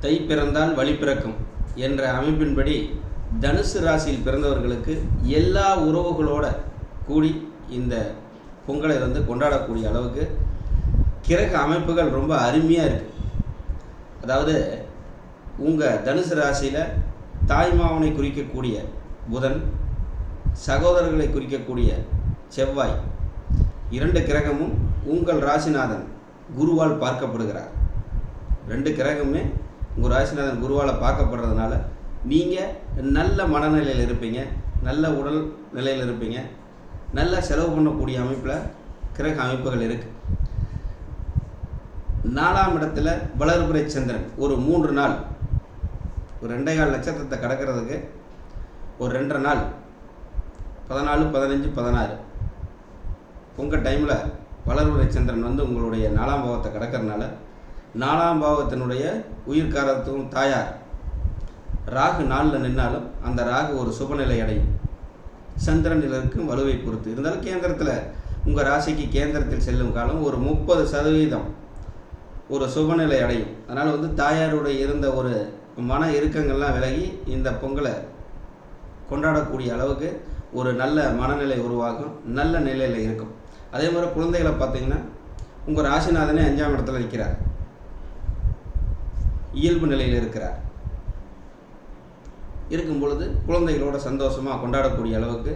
தை பிறந்தால் வழி பிறக்கும் என்ற அமைப்பின்படி தனுசு ராசியில் பிறந்தவர்களுக்கு எல்லா உறவுகளோட கூடி இந்த பொங்கலை வந்து கொண்டாடக்கூடிய அளவுக்கு கிரக அமைப்புகள் ரொம்ப அருமையாக இருக்குது அதாவது உங்கள் தனுசு ராசியில் தாய்மாவனை குறிக்கக்கூடிய புதன் சகோதரர்களை குறிக்கக்கூடிய செவ்வாய் இரண்டு கிரகமும் உங்கள் ராசிநாதன் குருவால் பார்க்கப்படுகிறார். ரெண்டு கிரகமே உங்கள் ராசிநாதன் குருவால் பார்க்கப்படுறதுனால நீங்கள் நல்ல மனநிலையில் இருப்பீங்க நல்ல உடல் நிலையில் இருப்பீங்க நல்ல செலவு பண்ணக்கூடிய அமைப்பில் கிரக அமைப்புகள் இருக்குது நாலாம் இடத்துல வளர்புரை சந்திரன் ஒரு மூன்று நாள். ஒரு ரெண்டே கால் நட்சத்திரத்தை கடக்கிறதுக்கு ஒரு ரெண்டரை நாள். பதினாலு பதினஞ்சு பதினாறு. உங்கள் டைமில் வளர்வுரை சந்திரன் வந்து உங்களுடைய நாலாம் பாவத்தை கடக்கிறதுனால நாலாம் பாவத்தினுடைய உயிர்காரத்துவம் தாயார். ராகு நாளில் நின்னாலும் அந்த ராகு ஒரு சுபநிலை அடையும். சந்திரனில் இருக்கும் வலுவை பொறுத்து. இருந்தாலும் கேந்திரத்தில் உங்கள் ராசிக்கு கேந்திரத்தில் செல்லும் காலம் ஒரு முப்பது சதவீதம். ஒரு சுபநிலை அடையும். அதனால் வந்து தாயாருடைய இருந்த ஒரு மன இறுக்கங்கள்லாம் விலகி இந்த பொங்கலை கொண்டாடக்கூடிய அளவுக்கு ஒரு நல்ல மனநிலை உருவாகும். நல்ல நிலையில் இருக்கும். அதே மாதிரி குழந்தைகளை பார்த்தீங்கன்னா உங்கள் ராசிநாதனே அஞ்சாம் இடத்துல நிற்கிறார் இயல்பு நிலையில் இருக்கிறார். இருக்கும் பொழுது குழந்தைகளோட சந்தோஷமாக கொண்டாடக்கூடிய அளவுக்கு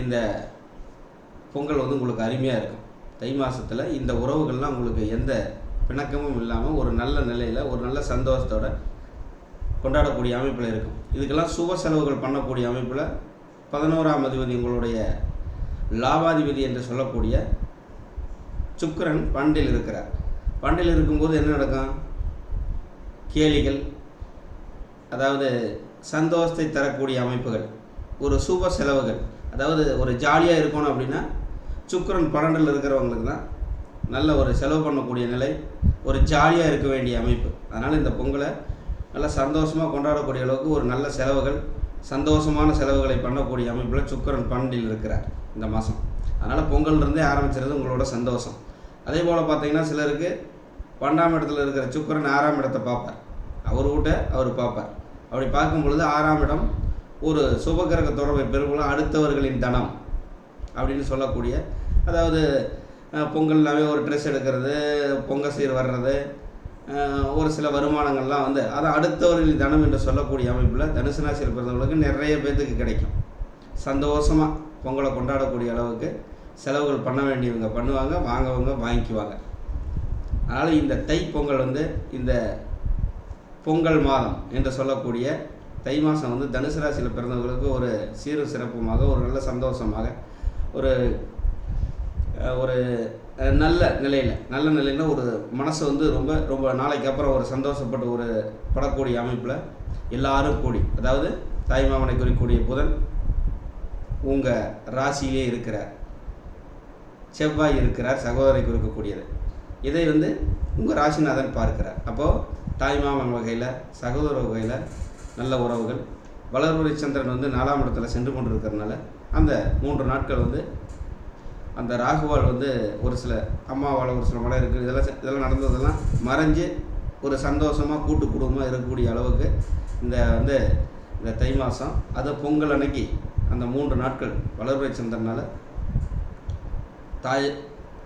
இந்த பொங்கல் வந்து உங்களுக்கு அருமையாக இருக்கும். தை மாதத்தில் இந்த உறவுகள்லாம் உங்களுக்கு எந்த பிணக்கமும் இல்லாமல் ஒரு நல்ல நிலையில் ஒரு நல்ல சந்தோஷத்தோட கொண்டாடக்கூடிய அமைப்பில் இருக்கும். இதுக்கெல்லாம் சுப செலவுகள் பண்ணக்கூடிய அமைப்பில் பதினோராம் அதிபதி உங்களுடைய லாபாதிபதி என்று சொல்லக்கூடிய சுக்கரன் பண்டில் இருக்கிறார். பண்டில் இருக்கும்போது என்ன நடக்கும்? கேலிகள் அதாவது சந்தோஷத்தை தரக்கூடிய அமைப்புகள் ஒரு சுப செலவுகள் அதாவது ஒரு ஜாலியாக இருக்கணும் அப்படின்னா சுக்கரன் பன்னெண்டில் இருக்கிறவங்களுக்கு தான் நல்ல ஒரு செலவு பண்ணக்கூடிய நிலை ஒரு ஜாலியாக இருக்க வேண்டிய அமைப்பு. அதனால் இந்த பொங்கலை நல்லா சந்தோஷமாக கொண்டாடக்கூடிய அளவுக்கு ஒரு நல்ல செலவுகள் சந்தோஷமான செலவுகளை பண்ணக்கூடிய அமைப்பில் சுக்கரன் பன்னெண்டில் இருக்கிறார் இந்த மாதம். அதனால் பொங்கல் இருந்தே ஆரம்பிச்சிருது உங்களோட சந்தோஷம். அதே போல் பார்த்தீங்கன்னா சிலருக்கு பன்னெண்டாம் இடத்துல இருக்கிற சுக்கிரன் ஆறாம் இடத்தை பார்ப்பார். அவர் வீட்டை அவர் பார்ப்பார். அப்படி பார்க்கும் பொழுது ஆறாம் இடம் ஒரு சுபகிரக தொடர்பை பெரும்பாலும் அடுத்தவர்களின் தனம் அப்படின்னு சொல்லக்கூடிய அதாவது பொங்கல்னாவே ஒரு ட்ரெஸ் எடுக்கிறது பொங்கல் சீர் வர்றது ஒரு சில வருமானங்கள்லாம் வந்து அதை அடுத்தவர்களின் தனம் என்று சொல்லக்கூடிய அமைப்பில் தனுசு ராசியில் பிறந்தவர்களுக்கு நிறைய பேர்த்துக்கு கிடைக்கும். சந்தோஷமாக பொங்கலை கொண்டாடக்கூடிய அளவுக்கு செலவுகள் பண்ண வேண்டியவங்க பண்ணுவாங்க வாங்கவங்க வாங்கிக்குவாங்க. அதனால் இந்த தை பொங்கல் வந்து இந்த பொங்கல் மாதம் என்று சொல்லக்கூடிய தை மாதம் வந்து தனுசு ராசியில் பிறந்தவர்களுக்கு ஒரு சீரும் சிறப்புமாக ஒரு நல்ல சந்தோஷமாக ஒரு ஒரு நல்ல நிலையில் நல்ல நிலையில் ஒரு மனசு வந்து ரொம்ப ரொம்ப நாளைக்கு அப்புறம் ஒரு சந்தோஷப்பட்டு ஒரு படக்கூடிய அமைப்பில் எல்லாரும் கூடி அதாவது தாய்மாமனை குறிக்கூடிய புதன் உங்கள் ராசியிலே இருக்கிறார். செவ்வாய் இருக்கிறார் சகோதரை குறிக்கக்கூடியது இதை வந்து உங்கள் ராசிநாதன் பார்க்கிறார். அப்போது தாய்மாமன் வகையில் சகோதர வகையில் நல்ல உறவுகள். வளர்புரி சந்திரன் வந்து நாலாம் இடத்துல சென்று கொண்டிருக்கிறதுனால அந்த மூன்று நாட்கள் வந்து அந்த ராகுவால் வந்து ஒரு சில அம்மாவால் ஒரு சில மழை இருக்குது இதெல்லாம் இதெல்லாம் நடந்ததெல்லாம் மறைஞ்சு ஒரு சந்தோஷமாக கூட்டு குடும்பமாக இருக்கக்கூடிய அளவுக்கு இந்த வந்து இந்த தை மாதம் அது பொங்கல் அன்னைக்கு அந்த மூன்று நாட்கள் வளர்வரை சந்திரனால் தாய்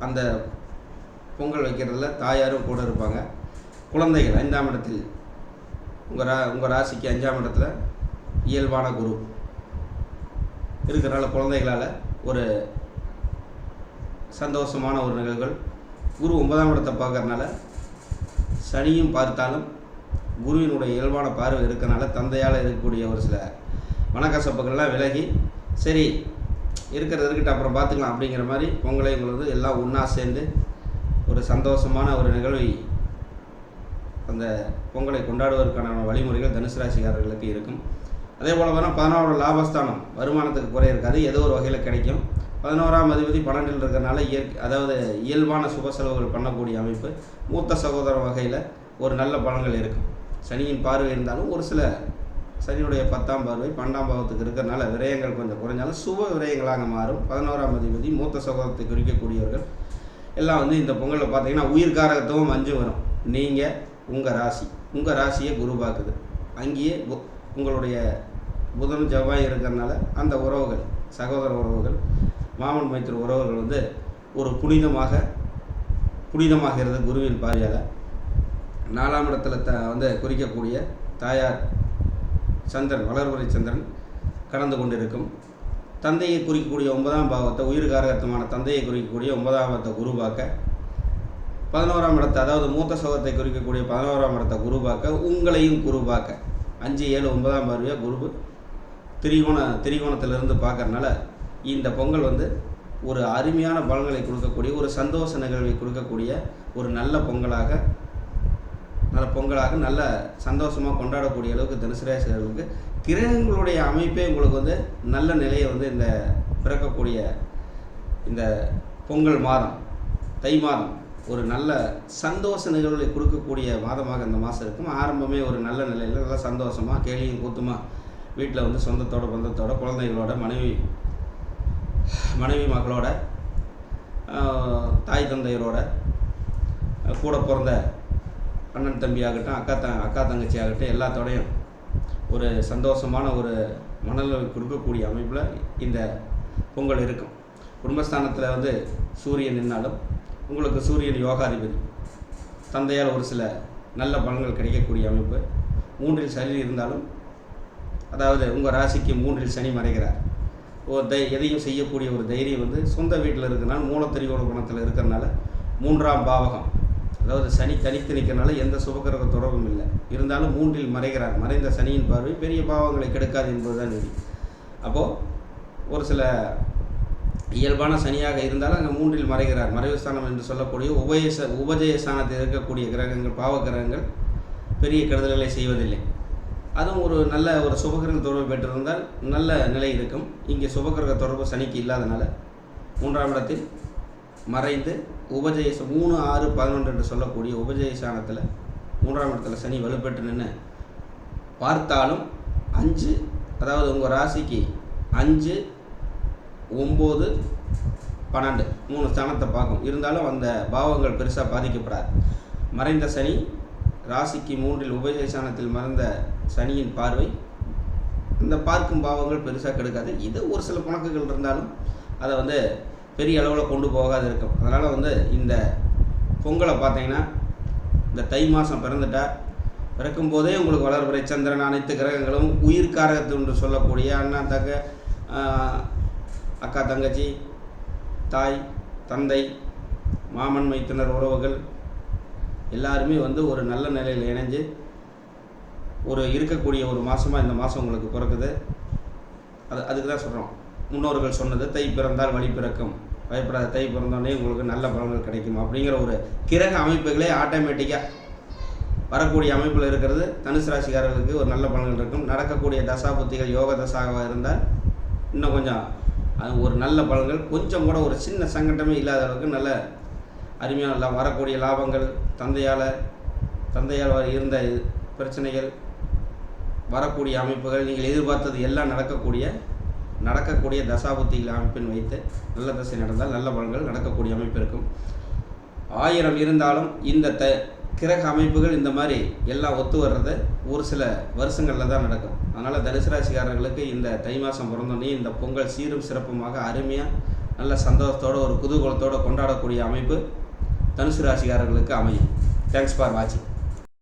அந்த பொங்கல் வைக்கிறதுல தாயாரும் கூட இருப்பாங்க. குழந்தைகள் ஐந்தாம் இடத்தில் உங்கள் ரா உங்கள் ராசிக்கு அஞ்சாம் இடத்துல இயல்பான குரு இருக்கிறனால குழந்தைகளால் ஒரு சந்தோஷமான ஒரு நிகழ்வுகள். குரு ஒன்பதாம் இடத்தை பார்க்கறனால சனியும் பார்த்தாலும் குருவினுடைய இயல்பான பார்வை இருக்கிறனால தந்தையால் இருக்கக்கூடிய ஒரு சில மனக்கசப்புகள்லாம் விலகி சரி இருக்கிறது இருக்கட்டும் அப்புறம் பார்த்துக்கலாம் அப்படிங்கிற மாதிரி பொங்கலை உங்களுக்கு எல்லாம் ஒன்றா சேர்ந்து ஒரு சந்தோஷமான ஒரு நிகழ்வை அந்த பொங்கலை கொண்டாடுவதற்கான வழிமுறைகள் தனுசு ராசிக்காரர்களுக்கு இருக்கும். அதே போல் பார்த்தீங்கன்னா பதினோரு லாபஸ்தானம் வருமானத்துக்கு குறை இருக்காது ஏதோ ஒரு வகையில் கிடைக்கும். பதினோராம் அதிபதி பன்னெண்டில் இருக்கிறனால இயற்கை அதாவது இயல்பான சுப செலவுகள் பண்ணக்கூடிய அமைப்பு. மூத்த சகோதர வகையில் ஒரு நல்ல பலன்கள் இருக்கும். சனியின் பார்வை இருந்தாலும் ஒரு சில சனியுடைய பத்தாம் பார்வை பன்னெண்டாம் பாவத்துக்கு இருக்கிறனால விரயங்கள் கொஞ்சம் குறைஞ்சாலும் சுப விரயங்களாக மாறும். பதினோராம் அதிபதி மூத்த சகோதரத்தை குறிக்கக்கூடியவர்கள். எல்லாம் வந்து இந்த பொங்கலில் பார்த்தீங்கன்னா உயிர்காரகத்துவம் அஞ்சு வரும். நீங்கள் உங்கள் ராசி. உங்கள் ராசியை குரு பார்க்குது. அங்கேயே உங்களுடைய புதன் செவ்வாய் இருக்கிறனால அந்த உறவுகள் சகோதர உறவுகள் மாமன் மைத்திர உறவுகள் வந்து ஒரு புனிதமாக புனிதமாகிறது குருவின் பார்வையால் நாலாம் இடத்துல த வந்து குறிக்கக்கூடிய தாயார் சந்திரன் வளர்வரை சந்திரன் கடந்து கொண்டிருக்கும். தந்தையை குறிக்கக்கூடிய ஒன்பதாம் பாவத்தை உயிர்காரகத்தமான தந்தையை குறிக்கக்கூடிய ஒன்பதாம் பாவத்தை குரு பார்க்க. பதினோராம் இடத்தை அதாவது மூத்த சோகத்தை குறிக்கக்கூடிய பதினோராம் இடத்தை குரு பார்க்க உங்களையும் குரு பார்க்க. அஞ்சு ஏழு ஒன்பதாம் பார்வையாக குரு திரிகோண திரிகோணத்திலிருந்து பார்க்கறனால இந்த பொங்கல் வந்து ஒரு அருமையான பலன்களை கொடுக்கக்கூடிய ஒரு சந்தோஷ நிகழ்வை கொடுக்கக்கூடிய ஒரு நல்ல பொங்கலாக நல்ல பொங்கலாக நல்ல சந்தோஷமாக கொண்டாடக்கூடிய அளவுக்கு தனுசு ராசிகளுக்கு கிரகங்களுடைய அமைப்பே உங்களுக்கு வந்து நல்ல நிலையை வந்து இந்த பிறக்கக்கூடிய இந்த பொங்கல் மாதம் தை மாதம் ஒரு நல்ல சந்தோஷ நிகழ்வுகளை கொடுக்கக்கூடிய மாதமாக இந்த மாதம் இருக்கும். ஆரம்பமே ஒரு நல்ல நிலையில் நல்லா சந்தோஷமாக கேலியும் கூத்துமா வீட்டில் வந்து சொந்தத்தோட பந்தத்தோட குழந்தைகளோட மனைவி மனைவி மகளோட தாய் தந்தையரோட கூட பிறந்த அண்ணன் தம்பி ஆகட்டும் அக்கா த அக்கா தங்கச்சி ஆகட்டும் எல்லாத்தோடையும் ஒரு சந்தோஷமான ஒரு மனநிலை கொடுக்கக்கூடிய அமைப்பில் இந்த பொங்கல் இருக்கும். குடும்பஸ்தானத்தில் வந்து சூரியன் நின்னாலும் உங்களுக்கு சூரியன் யோகாதிபதி. தந்தையால் ஒரு சில நல்ல பலன்கள் கிடைக்கக்கூடிய அமைப்பு. மூன்றில் சனி இருந்தாலும் அதாவது உங்கள் ராசிக்கு மூன்றில் சனி மறைகிறார். ஒரு தை எதையும் செய்யக்கூடிய ஒரு தைரியம் வந்து சொந்த வீட்டில் இருக்கிறனால மூலத்தறிவோட குணத்தில் இருக்கிறனால மூன்றாம் பாவகம். அதாவது சனி தனித்து நிற்கிறனால எந்த சுபகிரக தொடர்பும் இல்லை. இருந்தாலும் மூன்றில் மறைகிறார். மறைந்த சனியின் பார்வை பெரிய பாவங்களை கெடுக்காது என்பதுதான் விதி அப்போது ஒரு சில இயல்பான சனியாக இருந்தாலும் அங்கே மூன்றில் மறைகிறார். மறைவுஸ்தானம் என்று சொல்லக்கூடிய உபயச உபஜயஸ்தானத்தில் இருக்கக்கூடிய கிரகங்கள் பாவ கிரகங்கள் பெரிய கெடுதல்களை செய்வதில்லை. அதுவும் ஒரு நல்ல ஒரு சுபகிரக தொடர்பு பெற்றிருந்தால் நல்ல நிலை இருக்கும். இங்கே சுபகிரக தொடர்பு சனிக்கு இல்லாதனால மூன்றாம் இடத்தில் மறைந்து உபஜய மூணு ஆறு பதினொன்று என்று சொல்லக்கூடிய உபஜய மூன்றாம் இடத்துல சனி வலுப்பெற்று நின்று பார்த்தாலும் அஞ்சு அதாவது உங்கள் ராசிக்கு அஞ்சு ஒம்பது பன்னெண்டு மூணு ஸ்தானத்தை பார்க்கும். இருந்தாலும் அந்த பாவங்கள் பெருசாக பாதிக்கப்படாது. மறைந்த சனி ராசிக்கு மூன்றில் உபஜயசானத்தில் மறைந்த சனியின் பார்வை இந்த பார்க்கும் பாவங்கள் பெருசாக கெடுக்காது. இது ஒரு சில கணக்குகள் இருந்தாலும் அதை வந்து பெரிய அளவில் கொண்டு போகாது இருக்கும். அதனால் வந்து இந்த பொங்கலை பார்த்தீங்கன்னா இந்த தை மாதம் பிறந்துட்டா பிறக்கும் போதே உங்களுக்கு வளர்பிறை சந்திரன் அனைத்து கிரகங்களும் உயிர்காரகத்து என்று சொல்லக்கூடிய அண்ணா தங்க அக்கா தங்கச்சி தாய் தந்தை மாமன் மைத்துனர் உறவுகள் எல்லாருமே வந்து ஒரு நல்ல நிலையில் இணைஞ்சு ஒரு இருக்கக்கூடிய ஒரு மாதமாக இந்த மாதம் உங்களுக்கு பிறக்குது. அது அதுக்கு தான் சொல்கிறோம் முன்னோர்கள் சொன்னது தை பிறந்தால் வழி பிறக்கும். பயப்படாத தை பிறந்தோடனே உங்களுக்கு நல்ல பலன்கள் கிடைக்கும். அப்படிங்கிற ஒரு கிரக அமைப்புகளே ஆட்டோமேட்டிக்காக வரக்கூடிய அமைப்பில் இருக்கிறது. தனுசு ராசிக்காரர்களுக்கு ஒரு நல்ல பலன்கள் இருக்கும். நடக்கக்கூடிய தசாபுத்திகள் யோக தசாவாக இருந்தால் இன்னும் கொஞ்சம் அது ஒரு நல்ல பலன்கள். கொஞ்சம் கூட ஒரு சின்ன சங்கடமே இல்லாத அளவுக்கு நல்ல அருமையான நல்லா வரக்கூடிய லாபங்கள் தந்தையால் தந்தையால் இருந்த பிரச்சனைகள் வரக்கூடிய அமைப்புகள் நீங்கள் எதிர்பார்த்தது எல்லாம் நடக்கக்கூடிய நடக்கக்கூடிய தசாபுத்திகள் அமைப்பின் வைத்து நல்ல தசை நடந்தால் நல்ல பலன்கள் நடக்கக்கூடிய அமைப்பு இருக்கும். ஆயிரம் இருந்தாலும் இந்த த கிரக அமைப்புகள் இந்த மாதிரி எல்லாம் ஒத்து வர்றது ஒரு சில வருஷங்களில் தான் நடக்கும். அதனால் தனுசு ராசிக்காரர்களுக்கு இந்த தை மாதம் பிறந்தோடனே இந்த பொங்கல் சீரும் சிறப்புமாக அருமையாக நல்ல சந்தோஷத்தோட ஒரு குதூகலத்தோடு கொண்டாடக்கூடிய அமைப்பு தனுசு ராசிக்காரர்களுக்கு அமையும். தேங்க்ஸ் ஃபார் வாட்சிங்